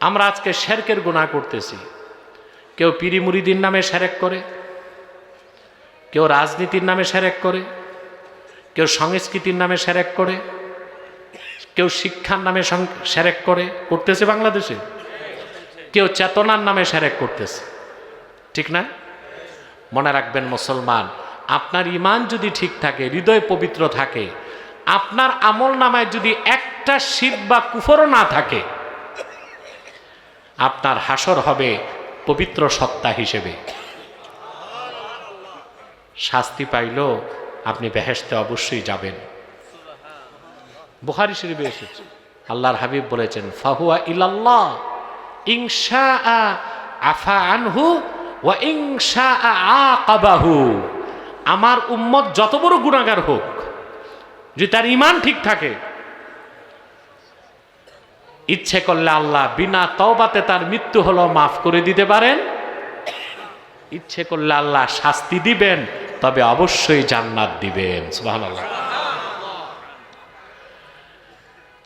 আমরা আজকে শেরকের গুণা করতেছি। কেউ পিরি মুরিদির নামে সেরেক করে, কেউ রাজনীতির নামে সেরেক করে, কেউ সংস্কৃতির নামে সেরেক করে, কেউ শিক্ষার নামে সেরেক করে, করতেছে বাংলাদেশে? কেউ চেতনার নামে সেরেক করতেছে। ঠিক না? মনে রাখবেন মুসলমান, আপনার ইমান যদি ঠিক থাকে, হৃদয় পবিত্র থাকে, আপনার আমল নামায় যদি একটা শিব বা কুফরও না থাকে আপনার হাসর হবে পবিত্র সত্তা হিসেবে। শাস্তি পাইল, আপনি বেহেশতে অবশ্যই যাবেন। বুখারি শরীফে এসেছে। আল্লাহর হাবিব বলেছেন, ফাহুয়া ইলাল্লাহ ইংশা আফা আনহু ওয়া ইংশা আকাবাহু। আমার উম্মত যত বড় গুণাগার হোক, যদি তার ইমান ঠিক থাকে ইচ্ছে করলে আল্লাহ বিনা তওবাতে তার মৃত্যু হলো মাফ করে দিতে পারেন। ইচ্ছে করলে আল্লাহ শাস্তি দিবেন, তবে অবশ্যই জান্নাত দিবেন। সুবহানাল্লাহ।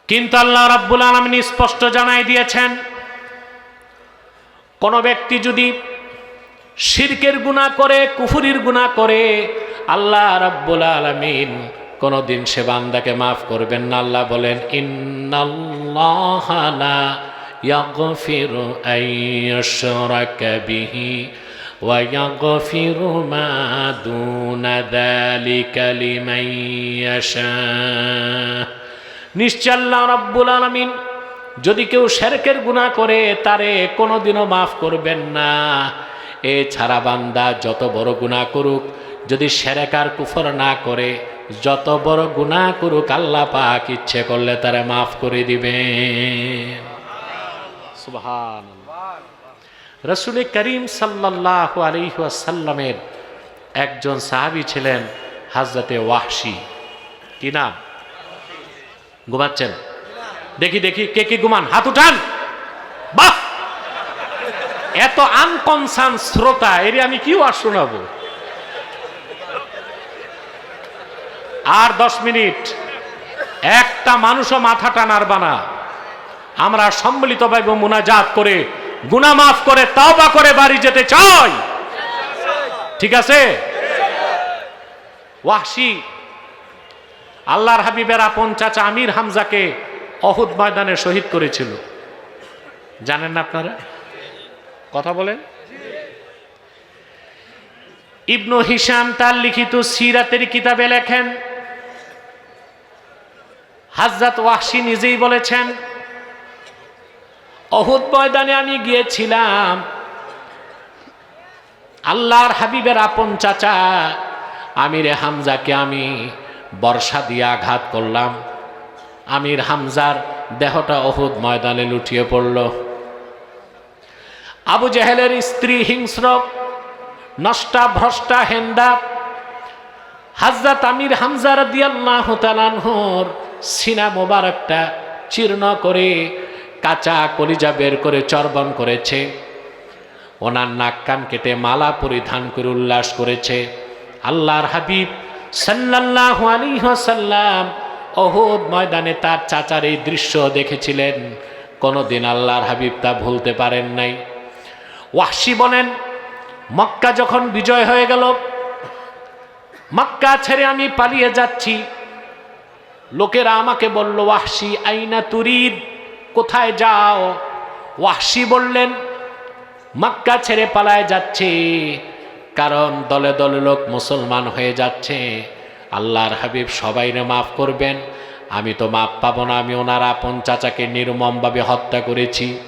কিন্তু আল্লাহ রাব্বুল আলামিন স্পষ্ট জানাই দিয়েছেন, কোন ব্যক্তি যদি শিরকের গুনাহ করে, কুফুরির গুনাহ করে, আল্লাহ রাব্বুল আলামিন কোনদিন সে বান্দাকে মাফ করবেন না। আল্লাহ বলেন, ইন্নাল্লাহা লা ইয়াগফিরু আইয়ুশরাকা বিহি ওয়া ইয়াগফিরু মা দুনা যালিকা লিমান ইয়াশা নিশ্চয় আল্লাহ রাব্বুল আলামিন যদি কেউ শেরকের গুনাহ করে, তারে কোনোদিনও মাফ করবেন না। এ ছাড়া বান্দা যত বড় গুনাহ করুক, যদি সেরেকার কুফর না করে যত বড় গুনাহ করুক আল্লাহ পাক ইচ্ছে করলে তারে মাফ করে দিবে সুবহান রসুল করিম সাল্লাহ আলিহাসাল্লামের একজন সাহাবি ছিলেন হাজরতে ওয়াহশি। কি নাম? ঘুমাচ্ছেন? দেখি দেখি, কে কি ঘুমান? হাত উঠান! বাহ! এত আনকনসান শ্রোতা, এর আমি কি আর শোনাবো? আর দশ মিনিট। একটা মানুষও মাথা টানার বানা। আমরা সম্মিলিত সম্মিলিতভাবে মুনাজাত করে গুনা মাফ করে, তাওবা করে বাড়ি যেতে চাই। ঠিক আছে? ওয়াহশি। আল্লাহর হাবিবের আপন চাচা আমির হামজাকে অহুদ ময়দানে শহীদ করেছিল। জানেন না আপনারা? কথা বলেন? ইবনু হিসাম তার লিখিত সিরাতের কিতাবে লেখেন হাজরাত ওয়াহশি নিজেই বলেছেন, অহুদ ময়দানে আমি গিয়েছিলাম। আল্লাহর হাবিবের আপন চাচা আমিরে হামজাকে আমি বর্ষা দিয়ে আঘাত করলাম। আমির হামজার দেহটা অহুদ ময়দানে লুটিয়ে পড়ল। আবু জেহেলের স্ত্রী হিংস্র, নষ্টা ভ্রষ্টা হেন্দা হাজরাত আমির হামজার দিয়াল্লাহ তালানহর সিনা মোবারকটা চীর্ণ করে কাঁচা কলিজা বের করে চর্বণ করেছে। ওনার নাক কান কেটে মালা পরিধান করে উল্লাস করেছে। আল্লাহর হাবিব সাল্লাহ আলিহাসাল্লাম অহুদ ময়দানে তার চাচার এই দৃশ্য দেখেছিলেন। কোনোদিন আল্লাহর হাবিব তা ভুলতে পারেন নাই। ওয়াসি বলেন, মক্কা যখন বিজয় হয়ে গেল, মক্কা ছেড়ে আমি পালিয়ে যাচ্ছি। লোকেরা আমাকে বলল ওয়াহসি আইনা তুরিদ, কোথায় যাও? ওয়াহসি বললেন, মক্কা ছেড়ে পালায় যাচ্ছে, কারণ দলে দলে লোক মুসলমান হয়ে যাচ্ছে। আল্লাহর হাবিব সবাইরে মাফ করবেন, আমি তো মাপ পাবো না, আমি ওনার আপন চাচাকে নির্মমভাবে হত্যা করেছি।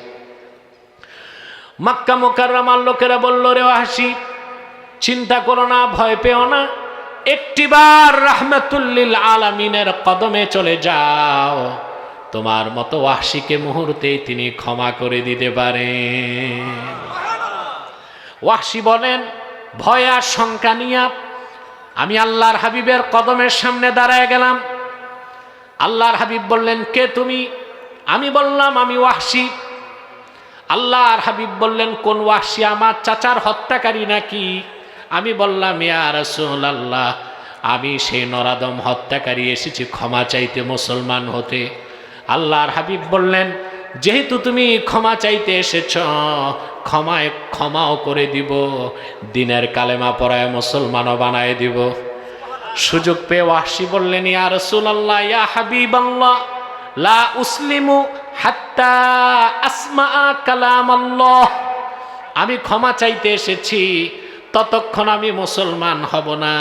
মাক্কা মোকাররামার লোকেরা বলল রে হাসি চিন্তা করো না, ভয় পেও না। একটিবার রাহমাতুল্লিল আলামিনের কদমে চলে যাও। তোমার মতো ওয়াহশিকে মুহূর্তেই তিনি ক্ষমা করে দিতে পারেন ওয়াহশি বলেন, ভয় আর শঙ্কা নিয়া আমি আল্লাহর হাবিবের কদমের সামনে দাঁড়ায় গেলাম। আল্লাহর হাবিব বললেন, কে তুমি? আমি বললাম, আমি ওয়াহশি। আল্লাহর হাবিব বললেন, কোন ওয়াহশি আমার চাচার হত্যাকারী নাকি? আমি বললাম, ইয়া রসুল আল্লাহ আমি সেই নরাদম হত্যাকারী এসেছি, ক্ষমা চাইতে মুসলমান হতে। আল্লাহর হাবিব বললেন, যেহেতু তুমি ক্ষমা চাইতে এসেছ, ক্ষমায় ক্ষমাও করে দিব, দিনের কালেমা পড়ায় মুসলমানও বানায় দিব। সুযোগ পেয়ে ওয়াসি বললেন, ইয়া রাসূলুল্লাহ, ইয়া হাবিবাল্লাহ, লা উসলিমু হাত্তা আসমা কালাম আল্লাহ আমি ক্ষমা চাইতে এসেছি ততক্ষণ আমি মুসলমান হব না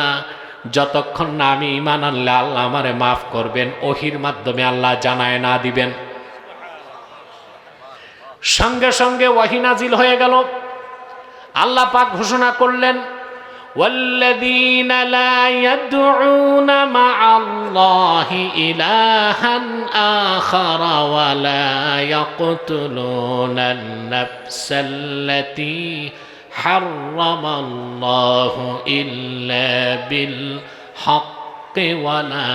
যতক্ষণ না আমি ইমান আনলে আল্লাহ আমারে মাফ করবেন ওহির মাধ্যমে আল্লাহ জানায় না দিবেন সঙ্গে সঙ্গে ওয়াহি নাজিল হয়ে গেল আল্লাহ পাক ঘোষণা করলেন والذين لا يدعون مع الله إلها آخر ولا يقتلون النفس التي حرم الله إلا بالحق ولا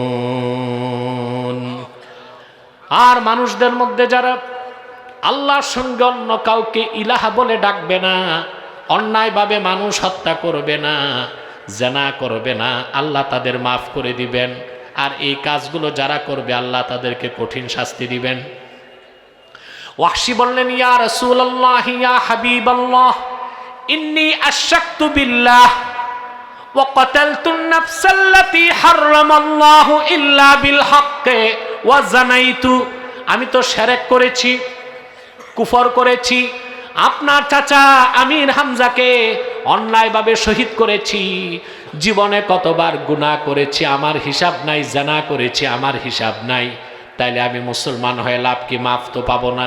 يزنون আর মানুষদের মধ্যে যারা আল্লাহর সঙ্গে অন্য কাউকে ইলাহা বলে ডাকবে না অন্যায়ভাবে মানুষ হত্যা করবে না জেনা করবে না আল্লাহ তাদের মাফ করে দিবেন আর এই কাজগুলো যারা করবে আল্লাহ তাদেরকে কঠিন শাস্তি দিবেন ওয়াহশি বললেন ইয়া রাসূলুল্লাহ ইয়া হাবিবাল্লাহ ইন্নী আশাকতু বিল্লাহ وقتلت النفس التي حرم الله إلا بالحق وزنيت আমি তো শিরক করেছি কুফর করেছি আপনার চাচা আমির হামজাকে অন্যায়ভাবে শহীদ করেছি জীবনে কতবার গুনাহ করেছি আমার হিসাব নাই জানা করেছি আমার হিসাব নাই তাইলে আমি মুসলমান হয়ে লাভ কি মাফ তো পাবো না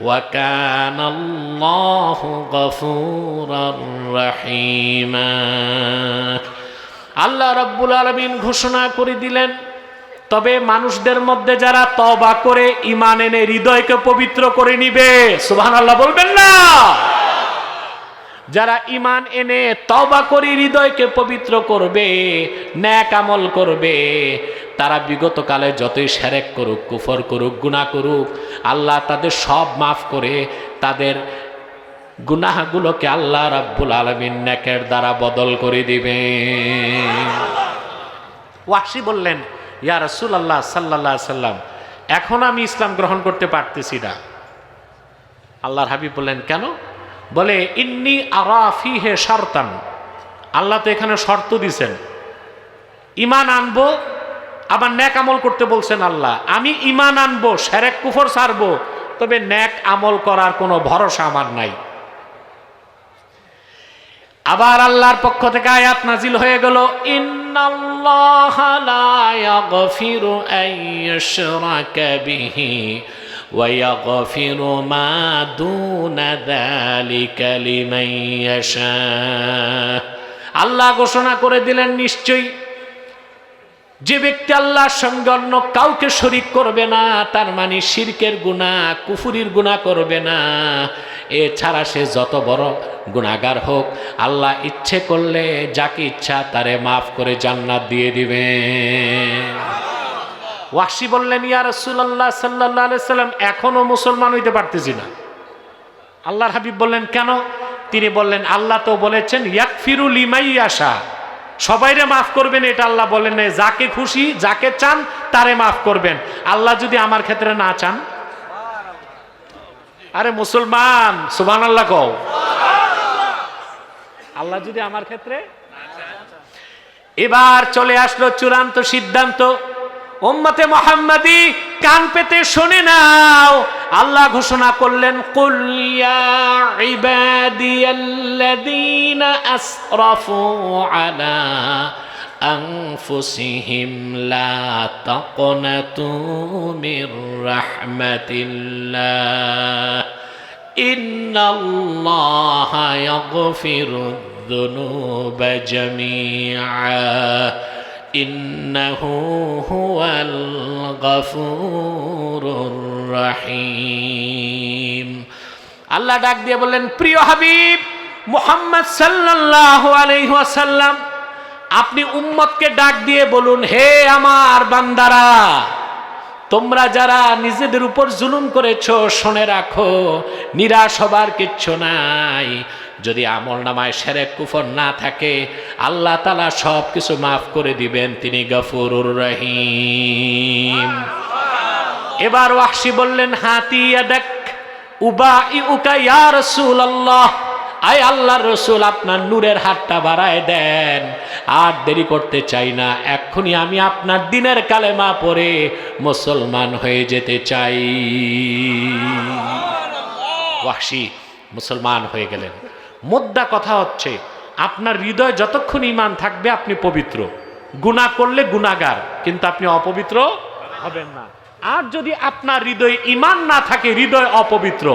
وكان الله غفورا رحيما আল্লাহ রাব্বুল আলমিন ঘোষণা করে দিলেন তবে মানুষদের মধ্যে যারা তবা করে ইমান এনে হৃদয়কে পবিত্র করে নিবে সুবহান আল্লাহ বলবেন না যারা ইমান এনে তবা করে হৃদয়কে পবিত্র করবে ন্যাক আমল করবে তারা বিগত কালে যতই সেরেক করুক, কুফর করুক, গুনাহ করুক, আল্লাহ তাদের সব মাফ করে তাদের গুনাহগুলোকে আল্লাহ রাব্বুল আলমিন নেকের দ্বারা বদল করে দিবে ওয়াসি বললেন, ইয়া রসুল আল্লাহ সাল্লাহ সাল্লাম, এখন আমি ইসলাম গ্রহণ করতে পারতেছি না। আল্লাহর হাবিব বললেন, কেন? বলে, ইন্নি আরাফি হে শর্তান। আল্লাহ তো এখানে শর্ত দিছেন ইমান আনব আবার ন্যাক আমল করতে বলছেন আল্লাহ, আমি ইমান আনব, সেরেক কুফর সারবো, তবে ন্যাক আমল করার কোনো ভরসা আমার নাই। আবার আল্লাহর পক্ষ থেকে আয়াত নাজিল হয়ে গেল লা আল্লাহ ঘোষণা করে দিলেন, নিশ্চয়ই যে ব্যক্তি আল্লাহর সঙ্গে অন্য কাউকে শরিক করবে না, তার মানে শিরকের গুণা কুফুরির গুণা করবে না। এছাড়া সে যত বড় গুণাগার হোক, আল্লাহ ইচ্ছে করলে যাকে ইচ্ছা তারে মাফ করে জান্নাত দিয়ে দিবে। ওয়াসি বললেন, ইয়া রসুল্লাহ সাল্লাহ সাল্লাম, এখনও মুসলমান হইতে পারতেছি না। আল্লাহর হাবিব বললেন, কেন? তিনি বললেন, আল্লাহ তো বলেছেন ইয়াকফিরুল ইমাই আশা সবাইরে মাফ করবেন, এটা আল্লাহ বলেন নাই। যাকে খুশি, যাকে চান, তারে মাফ করবেন। আল্লাহ যদি আমার ক্ষেত্রে না চান? আরে মুসলমান সুবান আল্লাহ কও। আল্লাহ যদি আমার ক্ষেত্রে? এবার চলে আসলো চূড়ান্ত সিদ্ধান্ত। ওম্মতে মোহাম্মদি কান পেতে শোনে নাও আল্লাহ ঘোষণা করলেন কুলিয়া ইবাদিয়াল্লাযীনা আসরাফু আলা أنفسهم لا تقنطوا من رحمة الله إن الله يغفر الذنوب جميعا إنه هو الغفور الرحيم আল্লাহ ডাক দিয়ে বললেন প্রিয় হাবিব মুহাম্মদ সাল্লাল্লাহু আলাইহি ওয়াসাল্লাম আপনি উম্মতকে ডাক দিয়ে বলুন হে আমার বান্দারা তোমরা যারা নিজেদের উপর জুলুম করেছো শুনে রাখো নিরাশ হবার কিচ্ছু নাই যদি আমল নামায় সেরেক কুফর না থাকে, আল্লাহ তালা সব কিছু মাফ করে দিবেন, তিনি গফুরুর রহিম। এবার ওয়াহশি বললেন, হাতি দেখ উবা ই উকা ইয়া রসুল আল্লাহ আয় আল্লাহর রসুল, আপনার নূরের হাতটা বাড়ায় দেন। আর দেরি করতে চাই না, এক্ষুনি আমি আপনার দিনের কালেমা পড়ে মুসলমান হয়ে যেতে চাই। ওয়াহশি মুসলমান হয়ে গেলেন। মুদ্রা কথা হচ্ছে, আপনার হৃদয় যতক্ষণ ইমান থাকবে, আপনি পবিত্র। গুনাহ করলে গুনাগার কিন্তু আপনি অপবিত্র হবেন না। আর যদি আপনার হৃদয়ে ইমান না থাকে, হৃদয় অপবিত্র।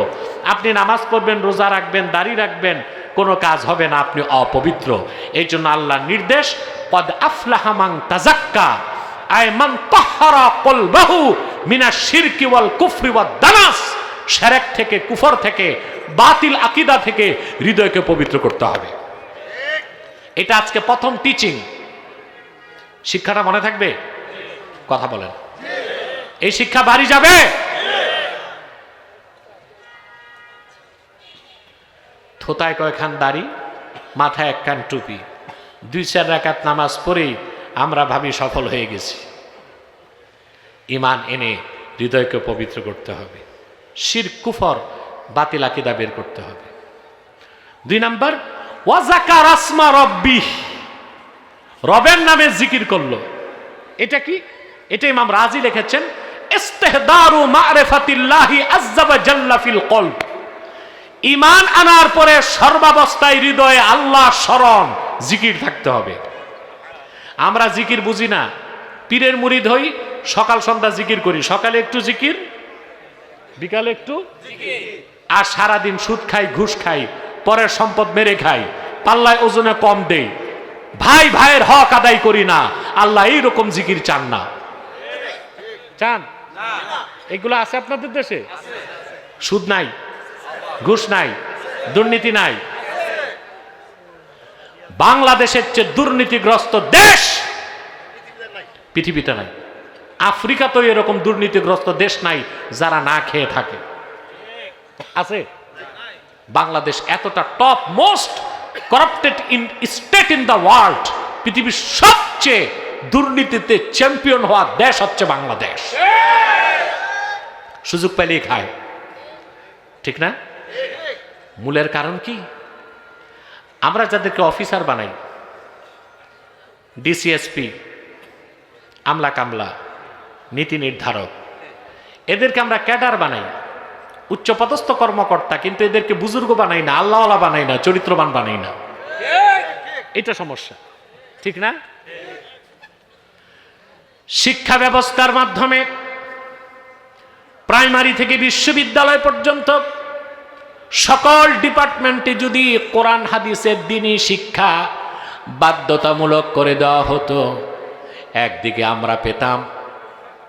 আপনি নামাজ পড়বেন, রোজা রাখবেন, দাড়ি রাখবেন, কোনো কাজ হবে না, আপনি অপবিত্র। এই জন্য আল্লাহ নির্দেশ, পদ আফলাহামাং তাজাক্কা, আয় মান তাহহারা কলবাহু মিনা শিরকি ওয়াল কুফরি দানাস। সেরেক থেকে, কুফর থেকে, বাতিল আকিদা থেকে হৃদয়কে পবিত্র করতে হবে। এটা আজকে প্রথম টিচিং শিক্ষাটা মনে থাকবে? কথা বলেন। এই শিক্ষা বাড়ি যাবে? থোতায় কয়খান দাড়ি, মাথায় একখান টুপি। দুই চার রাকাত নামাজ পড়েই আমরা ভাবি সফল হয়ে গেছি। ইমান এনে হৃদয়কে পবিত্র করতে হবে। শির, কুফর, বাতিল আকিদা বের করতে হবে। দুই নাম্বার ওয়াজাকার আসমা রব্বি রবের নামে জিকির করল। এটা কি? এটা ইমাম রাজি লিখেছেন, ইস্তেহদারু মারেফাতিল্লাহি আজ্জাবা জাল্লা ফিল কলব। ইমান আনার পরে সর্বাবস্থায় হৃদয়ে আল্লাহ স্মরণ, জিকির থাকতে হবে। আমরা জিকির বুঝি না। পীরের মুরিদ হই, সকাল সন্ধ্যা জিকির করি। সকালে একটু জিকির বিকালে একটু? আর সারাদিন সুদ খাই, ঘুষ খাই, পরের সম্পদ মেরে খাই, পাল্লায় ওজনে কম দেই। ভাই, ভাইয়ের হক আদায় করি না, আল্লাহ এইরকম জিকির চান না। চান? এগুলো আছে আপনাদের দেশে? সুদ নাই, ঘুষ নাই, দুর্নীতি নাই। বাংলাদেশের চেয়ে দুর্নীতিগ্রস্ত দেশ পৃথিবীতে নাই। আফ্রিকাতেও এরকম দুর্নীতিগ্রস্ত দেশ নাই যারা না খেয়ে থাকে। আছে? বাংলাদেশ এতটা top most corrupted in state in the world পৃথিবীর সবচেয়ে দুর্নীতিতে চ্যাম্পিয়ন হওয়া দেশ হচ্ছে বাংলাদেশ। সুযোগ পেলেই খায়। ঠিক না? মূলের কারণ কি? আমরা যাদেরকে অফিসার বানাই ডিসিএসপি আমলা কামলা নীতি নির্ধারক। এদেরকে আমরা ক্যাডার বানাই উচ্চপদস্থ কর্মকর্তা, কিন্তু এদেরকে বুজুর্গ বানাই না, আল্লাহওয়ালা বানাই না, চরিত্রবান বানাই না। এটা সমস্যা, ঠিক না? শিক্ষা ব্যবস্থার মাধ্যমে প্রাইমারি থেকে বিশ্ববিদ্যালয় পর্যন্ত সকল ডিপার্টমেন্টে যদি কোরআন, হাদিসের দিনই শিক্ষা বাধ্যতামূলক করে দেওয়া হতো, একদিকে আমরা পেতাম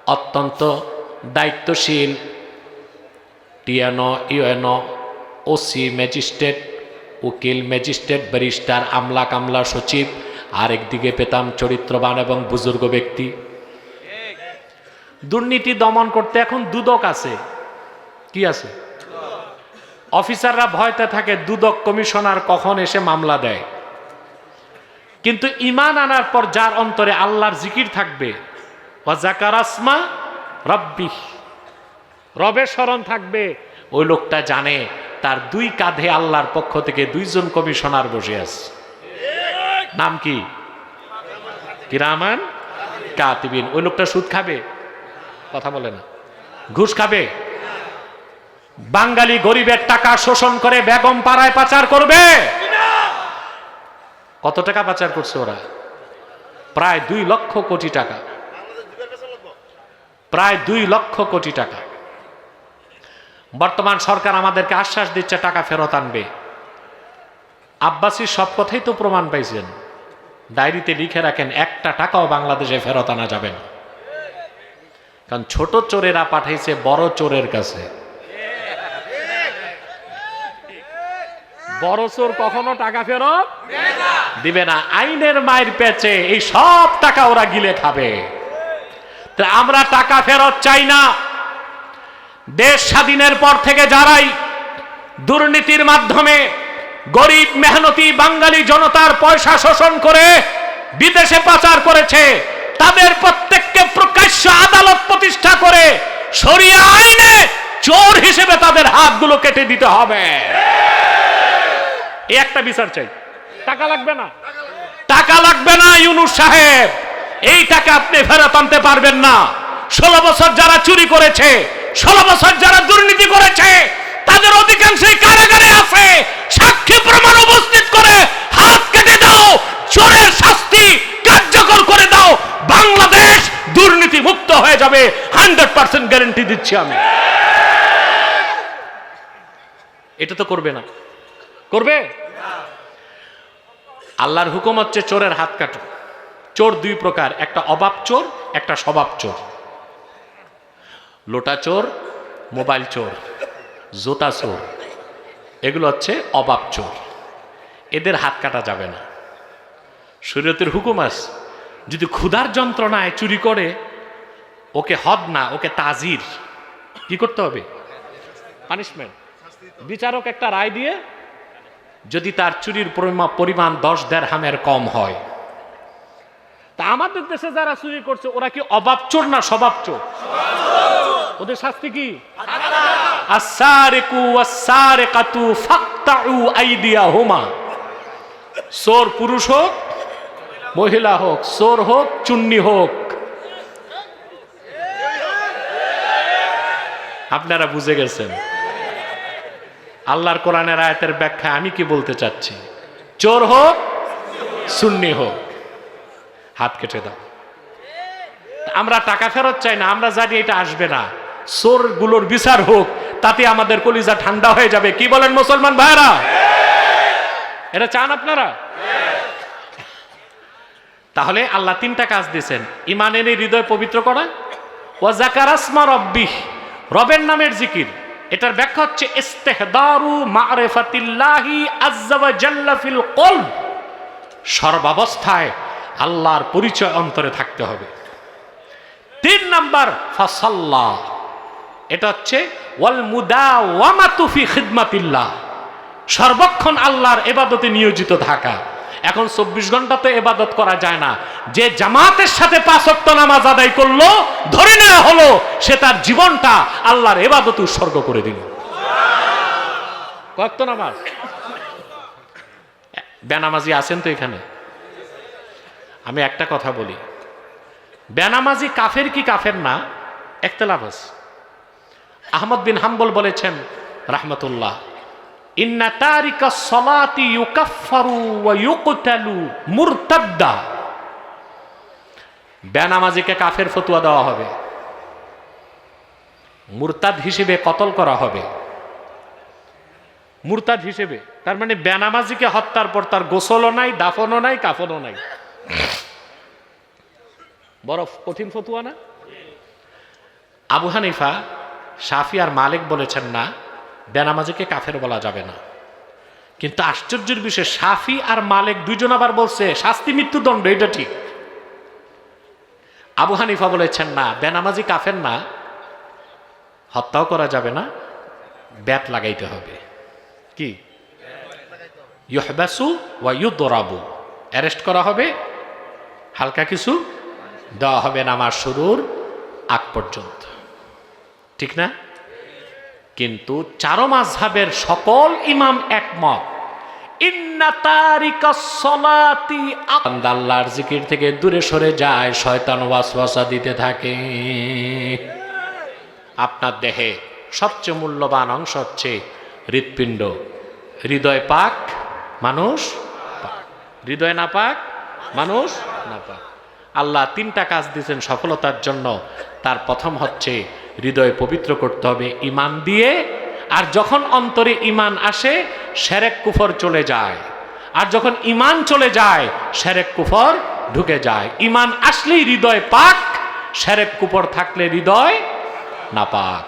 অত্যন্ত দায়িত্বশীল, টিএনও, ইউএনও, ওসি ম্যাজিস্ট্রেট, উকিল ম্যাজিস্ট্রেট, ব্যারিস্টার, আমলা কামলা সচিব আরেকদিকে পেতাম চরিত্রবান এবং বুজুর্গ ব্যক্তি। দুর্নীতি দমন করতে এখন দুদক আছে। কি আছে? অফিসাররা ভয়তে থাকে, দুদক কমিশনার কখন এসে মামলা দেয়। কিন্তু ইমান আনার পর যার অন্তরে আল্লাহর জিকির থাকবে আসমা রব্বি। রবের স্মরণ থাকবে, ওই লোকটা জানে তার দুই কাঁধে আল্লাহর পক্ষ থেকে দুইজন কমিশনার বসে আছে। নাম কি? কিরামান কাতিবিন। ওই লোকটা সুদ খাবে? কথা বলে না। ঘুষ খাবে? বাঙালি গরিবের টাকা শোষণ করে বেগম পাড়ায় পাচার করবে? কত টাকা পাচার করছে ওরা? প্রায় দুই লক্ষ কোটি টাকা। প্রায় দুই লক্ষ কোটি টাকা। বর্তমান সরকার আমাদেরকে আশ্বাস দিচ্ছে, টাকা ফেরত আনবে। আব্বাসির সব কথাই তো প্রমাণ পাইছেন। ডায়েরিতে লিখে রাখেন, একটা টাকাও বাংলাদেশে ফেরত আনা যাবে না। কারণ ছোট চোরেরা পাঠাইছে, বড় চোরের কাছে। বড় চোর কখনো টাকা ফেরত দিবে না। আইনের মায়ের পেছে এই সব টাকা ওরা গিলে খাবে। আমরা টাকা ফেরত চাই না। দেশ স্বাধীনের পর থেকে যারাই দুর্নীতির মাধ্যমে গরিব মেহনতি বাঙালি জনতার পয়সা শোষণ করে বিদেশে পাচার করেছে, তাদের প্রত্যেককে প্রকাশ্য আদালত প্রতিষ্ঠা করে সরিয়া আইনে চোর হিসেবে তাদের হাতগুলো কেটে দিতে হবে। একটা বিচার চাই। টাকা লাগবে না? টাকা লাগবে না, ইউনুস সাহেব। এই টাকা আপনি ফেরত আনতে পারবেন না। ষোলো বছর যারা চুরি করেছে, ষোলো বছর যারা দুর্নীতি করেছে, তাদের অধিকাংশই কারাগারে আছে। সাক্ষী প্রমাণ উপস্থিত করে হাত কেটে দাও, চোরের শাস্তি কার্যকর করে দাও, বাংলাদেশ দুর্নীতি মুক্ত হয়ে যাবে। হান্ড্রেড পার্সেন্ট গ্যারেন্টি দিচ্ছি আমি। এটা তো করবে না। করবে? আল্লাহর হুকুম হচ্ছে চোরের হাত কাটো। চোর দুই প্রকার, একটা অভাব চোর, একটা স্বভাব চোর। লোটা চোর, মোবাইল চোর, জোতা চোর, এগুলো হচ্ছে অভাব চোর। এদের হাত কাটা যাবে না। শরীয়তের হুকুম আছে, যদি ক্ষুধার যন্ত্রণায় চুরি করে, ওকে হদ না, ওকে তাজির, কি করতে হবে? পানিশমেন্ট বিচারক একটা রায় দিয়ে, যদি তার চুরির পরিমাণ দশ দেড় হামের কম হয় তা আমাদের দেশে যারা চুরি করছে, ওরা কি অভাব চোর না স্বভাব চোর? ওদের শাস্তি কি? চোর পুরুষ হোক, মহিলা হোক, চোর হোক, চুন্নি হোক। আপনারা বুঝে গেছেন। আল্লাহর কোরআনের আয়াতের ব্যাখ্যা আমি কি বলতে চাচ্ছি? চোর হোক সুন্নি হোক। হাত কেটে দাও। আমরা টাকা ফেরত চাই না, আমরা জানি এটা আসবে না। চোরগুলোর বিচার হোক, তাতে আমাদের কলিজা ঠান্ডা হয়ে যাবে। কি বলেন মুসলমান ভাইরা এটা চান আপনারা? তাহলে আল্লাহ তিনটা কাজ দিয়েছেন। ইমান এনে হৃদয় পবিত্র করা। ও জাকারাসমা রব্বিহ, রবের নামের জিকির। এটার ব্যাখ্যা হচ্ছে, ইস্তেহদারু মারেফাতিল্লাহি আজ্জা ওয়া জাল্লা ফিল কলব। সর্বাবস্থায় আল্লাহর পরিচয় অন্তরে থাকতে হবে। তিন নাম্বার, ফাসাল্লা। এটা হচ্ছে ওয়াল মুদা ওয়ামাতুফি খিদমাতিল্লাহ। সর্বক্ষণ আল্লাহর এবাদতে নিয়োজিত থাকা। এখন চব্বিশ ঘণ্টা তো এবাদত করা যায় না। যে জামাতের সাথে পাঁচ ওয়াক্ত নামাজ আদায় করল, ধরে নেওয়া হলো, সে তার জীবনটা আল্লাহর এবাদত উৎসর্গ করে দিল। কয়েক নামাজ। বেনামাজি আছেন তো এখানে? আমি একটা কথা বলি। বেনামাজি কাফের কি কাফের না? একতলাফ আছে আহমদ বিন হাম্বল বলেছেন, রাহমাতুল্লাহ, ইন্না তারিকা সলাতি ইউকাফফারু ওয়া ইউকতালু মুরতাদ্দা। বেনামাজিকে কাফের ফতুয়া দেওয়া হবে। মুরতাদ হিসেবে কতল করা হবে? মুরতাদ হিসেবে, তার মানে বেনামাজিকে হত্যার পর তার গোসলও নাই, দাফনও নাই, কাফনও নাই। বড় কঠিন ফতুয়া না? আবু হানিফা সাফি আর মালিক বলেছেন না, বেনামাজিকে কাফের বলা যাবে না। কিন্তু আশ্চর্যের বিষয় সাফি আর মালিক দুইজন আবার বলছে, শাস্তি মৃত্যুদণ্ড এটা ঠিক। আবু হানিফা বলেছেন না, বেনামাজি কাফের না, হত্যাও করা যাবে না, ব্যাট লাগাইতে হবে। কি? ইহবাসু ওয়া ইউদরাবু। অ্যারেস্ট করা হবে, হালকা কিছু দেওয়া হবে নামাজ শুরুর আগ পর্যন্ত। ঠিক না? কিন্তু চারো মাঝহাবের সকল ইমাম একমত আল্লাহর জিকির থেকে দূরে সরে যায়, শয়তান ওয়াসওয়াসা দিতে থাকে। আপনার দেহে সবচেয়ে মূল্যবান অংশ হচ্ছে হৃৎপিণ্ড। হৃদয় পাক, মানুষ হৃদয় না পাক, মানুষ না পাক। আল্লাহ তিনটা কাজ দিয়েছেন সফলতার জন্য। তার প্রথম হচ্ছে হৃদয় পবিত্র করতে হবে ইমান দিয়ে, আর যখন অন্তরে ইমান আসে, সেরেক কুফর চলে যায়। আর যখন ইমান চলে যায়, সেরেক কুফর ঢুকে যায়। ইমান আসলেই হৃদয় পাক, সেরেক কুফর থাকলে হৃদয় না পাক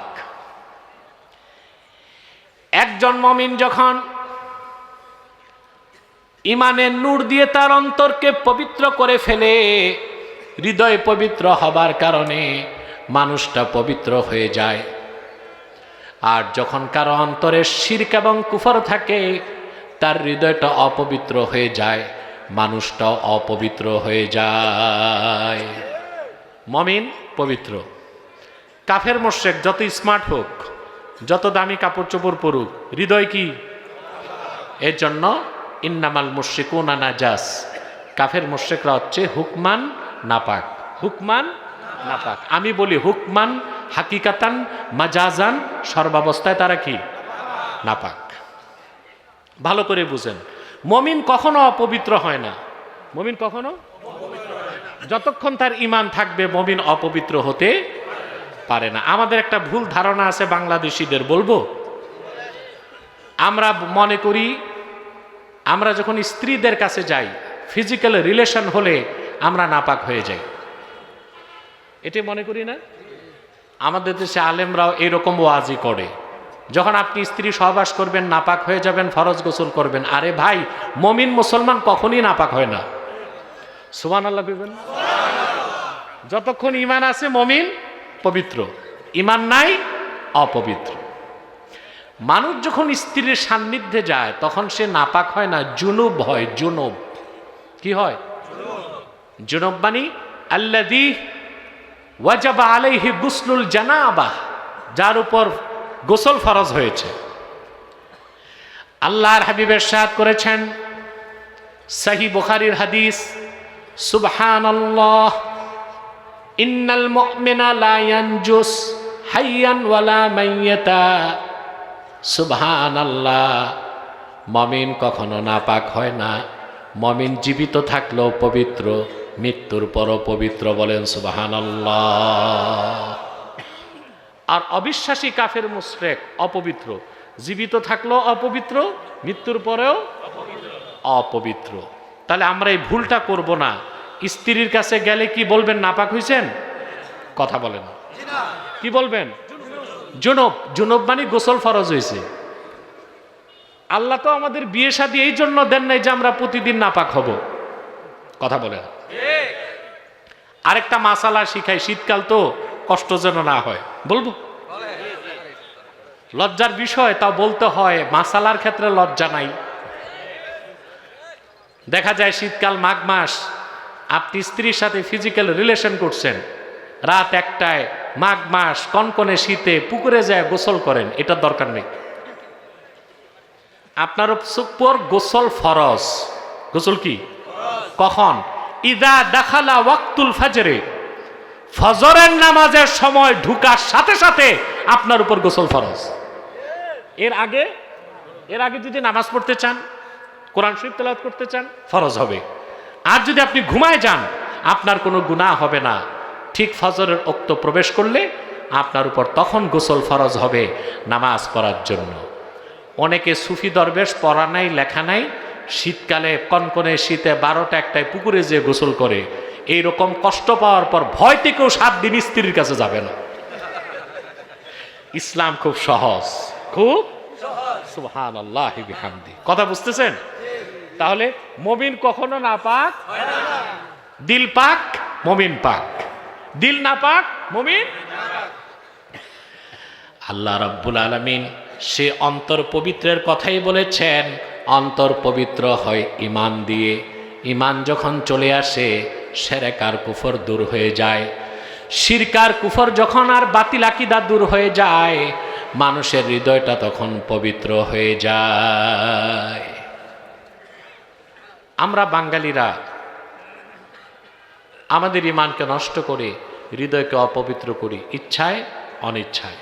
একজন মমিন যখন ইমানের নূর দিয়ে তার অন্তরকে পবিত্র করে ফেলে হৃদয় পবিত্র হবার কারণে মানুষটা পবিত্র হয়ে যায়। আর যখন কারও অন্তরে শিরক এবং কুফর থাকে, তার হৃদয়টা অপবিত্র হয়ে যায়, মানুষটা অপবিত্র হয়ে যায়। মমিন পবিত্র। কাফের মোশেক যত স্মার্ট হোক, যত দামি কাপড় চোপড় পরুক, হৃদয় কি? এর জন্য ইন্নামাল মুশ্রিকুন নাজাস। কাফের মুশ্রিকরা হচ্ছে হুকমান নাপাক। হুকমান নাপাক। আমি বলি হুকমান হাকিকাতান মাজাজান সর্বাবস্থায় তারা কি? নাপাক। ভালো করে বুঝেন। মমিন কখনো অপবিত্র হয় না। মমিন কখনো? যতক্ষণ তার ইমান থাকবে মমিন অপবিত্র হতে পারে না। আমাদের একটা ভুল ধারণা আছে বাংলাদেশিদের বলব? আমরা মনে করি আমরা যখন স্ত্রীদের কাছে যাই ফিজিক্যাল রিলেশন হলে আমরা নাপাক হয়ে যাই। এটি মনে করি না? আমাদের দেশে আলেমরাও এরকম ওয়াজি করে। যখন আপনি স্ত্রী সহবাস করবেন নাপাক হয়ে যাবেন ফরজ গোসল করবেন আরে ভাই মমিন মুসলমান কখনই নাপাক হয় না। সুমান আল্লাহ কইবেন যতক্ষণ ইমান আছে মমিন পবিত্র। ইমান নাই অপবিত্র। মানুষ যখন স্ত্রীর সান্নিধ্যে যায় তখন সে নাপাক হয় না জুনুব হয় জুনুব। কি হয়? জুনুব মানে আল্লাদি ওয়াজাবা আলাইহি গুসলুল জানাবা, যার উপর গোসল ফরজ হয়েছে। আল্লাহর হাবিবের সাদ করেছেন সাহি বুখারির হাদিস, সুবহানাল্লাহ, ইন্নাল মুমিনা লা ইয়ানজুস হাইয়ান ওয়ালা মাইয়াতা। সুবহান আল্লাহ মমিন কখনো নাপাক হয় না, মমিন জীবিত থাকলেও পবিত্র। মৃত্যুর পরও পবিত্র বলেন, সুবহানাল্লাহ। আর অবিশ্বাসী কাফের মুশরেক অপবিত্র। জীবিত থাকলেও অপবিত্র, মৃত্যুর পরেও অপবিত্র। তাহলে আমরা এই ভুলটা করব না। স্ত্রীর কাছে গেলে কি বলবেন, নাপাক হইছেন? কথা বলেন। কি বলবেন? জুনব। জুনব মানে গোসল ফরজ হয়েছে আল্লাহ তো আমাদের বিয়ে শাদী এই জন্য দেন নাই যে আমরা প্রতিদিন নাপাক হব। কথা বলেন। আরেকটা মাসালা শিখাই, শীতকাল তো কষ্ট যেন না হয়। বলব? লজ্জার বিষয় তা বলতে হয়, মাসালার ক্ষেত্রে লজ্জা নাই। দেখা যায় শীতকাল মাঘ মাস, আপনি স্ত্রীর সাথে ফিজিক্যাল রিলেশন করছেন। রাত একটায়, মাঘ মাস, কনকনে শীতে পুকুরে যায়, গোসল করেন, এটার দরকার নেই। আপনার উপর গোসল ফরজ। গোসল কি? কখন? ইদা দেখালা ওয়াক্তুল ফাজরে। ফজরের নামাজের সময় ঢুকার সাথে সাথে আপনার উপর গোসল ফরজ। এর আগে এর আগে যদি নামাজ পড়তে চান, কোরআন শরীফ তেলাওয়াত করতে চান, ফরজ হবে। আর যদি আপনি ঘুমায় যান, আপনার কোনো গুনাহ হবে না। ঠিক ফজরের অক্ত প্রবেশ করলে আপনার উপর তখন গোসল ফরজ হবে নামাজ পড়ার জন্য। অনেকে সুফি দরবেশ পড়া নাই, লেখা নাই শীতকালে কনকনে শীতে বারোটা একটায় পুকুরে যে গোসল করে এই রকম কষ্ট পাওয়ার পর ভয় থেকেও সাত দিন স্ত্রীর কাছে যাবে না। ইসলাম খুব সহজ। খুব সুহান কথা বুঝতেছেন? তাহলে মমিন কখনো না পাক? দিল পাক, মমিন পাক। দিল না পাক, মমিন আল্লাহ রব্বুল আলমিন সে অন্তর পবিত্রের কথাই বলেছেন অন্তর পবিত্র হয় ইমান দিয়ে। ইমান যখন চলে আসে সেরেকার কুফর দূর হয়ে যায়। শিরকার কুফর যখন আর বাতিল আকিদা দূর হয়ে যায়, মানুষের হৃদয়টা তখন পবিত্র হয়ে যায়। আমরা বাঙালিরা আমাদের ইমানকে নষ্ট করে, হৃদয়কে অপবিত্র করি, ইচ্ছায়, অনিচ্ছায়।